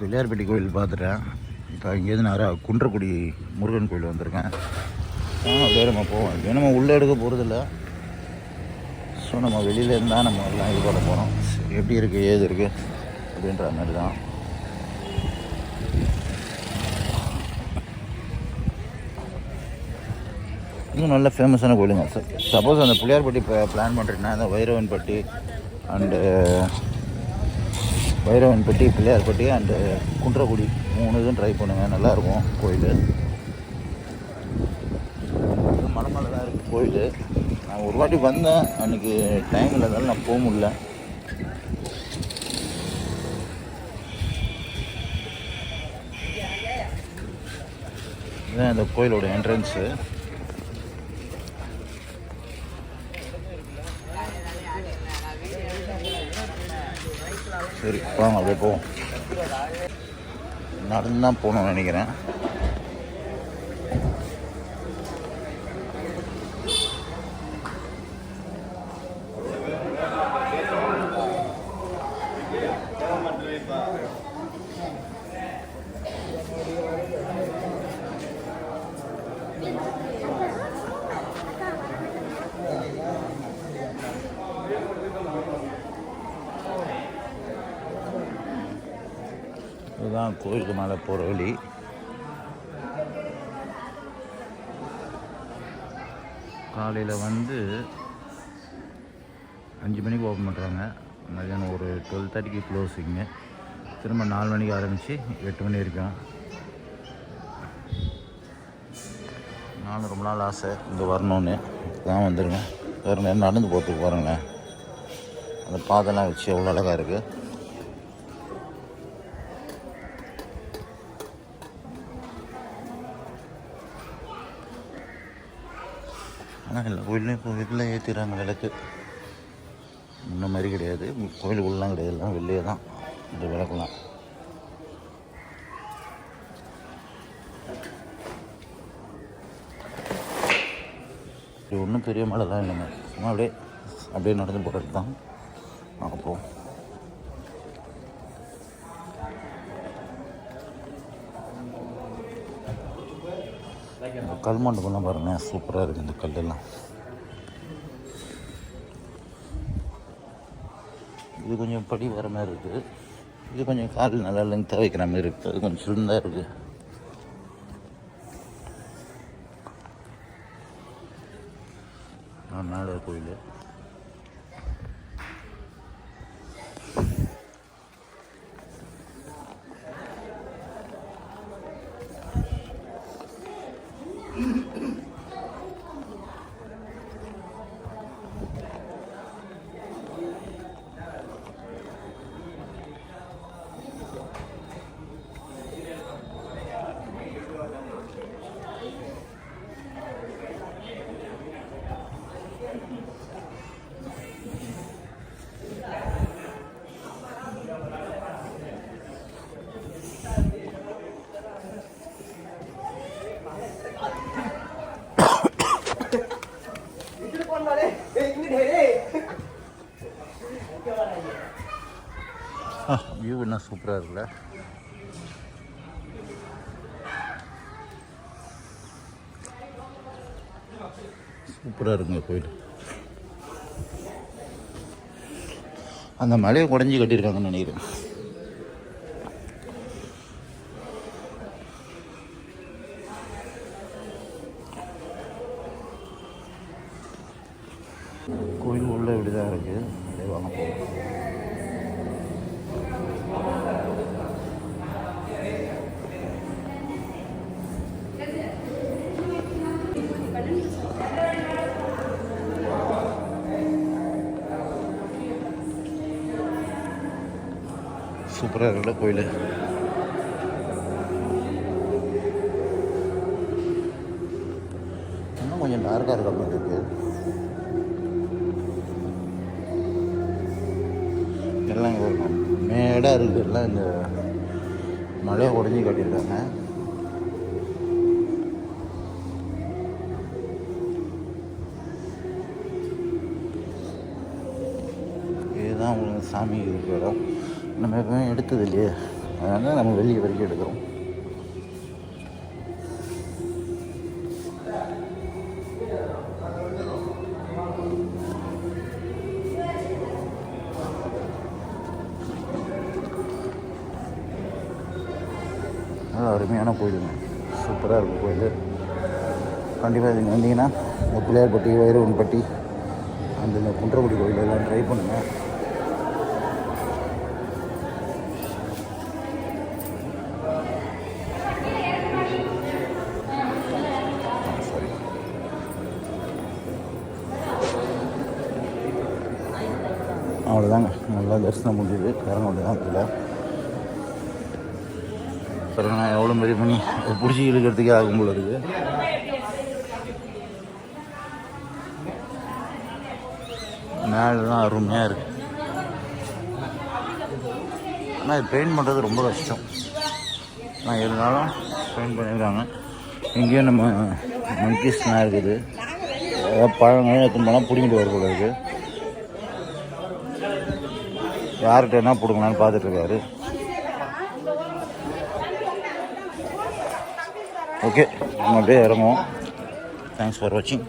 பிள்ளையார்பட்டி கோயில் பார்த்துட்டேன். இப்போ இங்கேருந்து நேராக குன்றக்குடி முருகன் கோயில் வந்திருக்கேன். ஆ அப்படியே நம்ம போவோம். இப்போ நம்ம உள்ளே எடுக்க போகிறதில்ல ஸோ நம்ம வெளியிலேருந்து இருந்தால் நம்ம எல்லாம் இது பண்ண போகிறோம் எப்படி இருக்குது ஏது இருக்குது அப்படின்ற மாதிரி தான். இன்னும் நல்ல ஃபேமஸான கோயிலுங்க. சப்போஸ் அந்த பிள்ளையார்பட்டி இப்போ பிளான் பண்ணுறீங்கன்னா அந்த வைரவன்பட்டி அண்டு வைரவன்பட்டி பிள்ளையார்பட்டி அண்டு குன்றக்குடி. மூணு இதுவும் ட்ரை பண்ணுங்கள் நல்லாயிருக்கும் கோயில். மலை தான் இருக்குது கோயில். நான் ஒரு வாட்டி வந்தேன். அன்றைக்கி டைம் இல்லாதாலும் நான் போக முடியல. இதுதான் இந்த கோயிலோட என்ட்ரன்ஸு சரி வாங்க அப்படியே போவோம். நடந்து தான் போகணும்னு நினைக்கிறேன். இதுதான் கோயிலுக்கு மேலே போகிற வழி. காலையில் வந்து அஞ்சு மணிக்கு ஓப்பன் பண்ணுறாங்க. மதியானம் ஒரு டுவெல் தேர்ட்டிக்கு க்ளோஸிங்கு திரும்ப நாலு மணிக்கு ஆரம்பித்து எட்டு மணி வரைக்கும். நானும் ரொம்ப நாள் ஆசை இங்கே வரணும்னு. தான் வந்துடுவேன் வேறு நேரம் நடந்து போகிறதுக்கு பாருங்களேன் அந்த பாதெல்லாம் வச்சு எவ்வளோ அழகாக இருக்குது ஆனால் எல்லா கோயிலையும் இப்போ வெளில ஏற்றிடுறாங்க விளக்கு. முன்ன மாதிரி கிடையாது. கோயிலுக்குள்ளலாம் கிடையாது. எல்லாம் வெளியே தான். இந்த விளக்குலாம். இது ஒன்றும் பெரிய மழைலாம் இல்லைங்க. சும்மா அப்படியே அப்படியே நடந்து போகிறது தான் அப்போது இந்த கல் மண்டபம்லாம் பாருங்கள் சூப்பராக இருக்குது இந்த கல்லெல்லாம். இது கொஞ்சம் படி வர மாதிரி இருக்குது இது கொஞ்சம் கால் நல்லா லெங்க்த்தாக வைக்கிற மாதிரி இருக்குது அது கொஞ்சம் சிறந்தாக இருக்குது நாடு கோயில். வியூ என்ன சூப்பராக இருக்குல்ல? சூப்பராக இருக்குங்க கோயில். அந்த மலையை குடஞ்சி கட்டியிருக்காங்கன்னு நினைக்கிறேன். கோயில் உள்ள இப்படி தான் இருக்குது அப்படியே வாங்க போவோம். சூப்பராக இருக்குல்ல கோயில். இன்னும் கொஞ்சம் டார்க்காக இருக்க மாதிரி இருக்குது எல்லாம் இங்கே ஒரு மேடாக இருக்குது எல்லாம் இந்த மழையை உடஞ்சி கட்டியிருக்காங்க. இதுதான் உங்களுக்கு சாமி இருக்கிற இடம். நம்ம எதுவும் எடுத்தது இல்லையே. அதனால் நம்ம வெளியே வரைக்கும் எடுக்கிறோம். நல்லா அருமையான கோயிலுங்க. சூப்பராக இருக்கும் கோயில். கண்டிப்பாக நீங்கள் வந்தீங்கன்னா இந்த பிள்ளையார்பட்டி வைரவன்பட்டி அந்த இந்த குன்றக்குடி கோயில் எல்லாம் ட்ரை பண்ணுங்கள் அவ்வளோதாங்க நல்லா தரிசனம் முடிஞ்சது. இறங்க வேண்டியதான் இதில் பாருங்க நான் எவ்வளோ பெரிய பண்ணி பிடிச்சி இழுக்கிறதுக்கே ஆகும் போல இருக்குது மேலாம் அருமையாக இருக்கு. ஆனால் இது பெயிண்ட் பண்ணுறது ரொம்ப கஷ்டம். ஆனால் இருந்தாலும் பெயிண்ட் பண்ணியிருக்காங்க. இங்கேயும் நம்ம மங்கீஸ்லாம் இருக்குது. பழங்கள் எடுத்துன்னு போனால் பிடிங்கிட்டு வரக்கூடாது போல இருக்குது யார்கிட்ட என்ன பிடுங்கலான்னு பார்த்துட்ருக்காரு. ஓகே நம்ம அப்படியே இறங்குவோம். தேங்க்ஸ் ஃபார் வாட்சிங்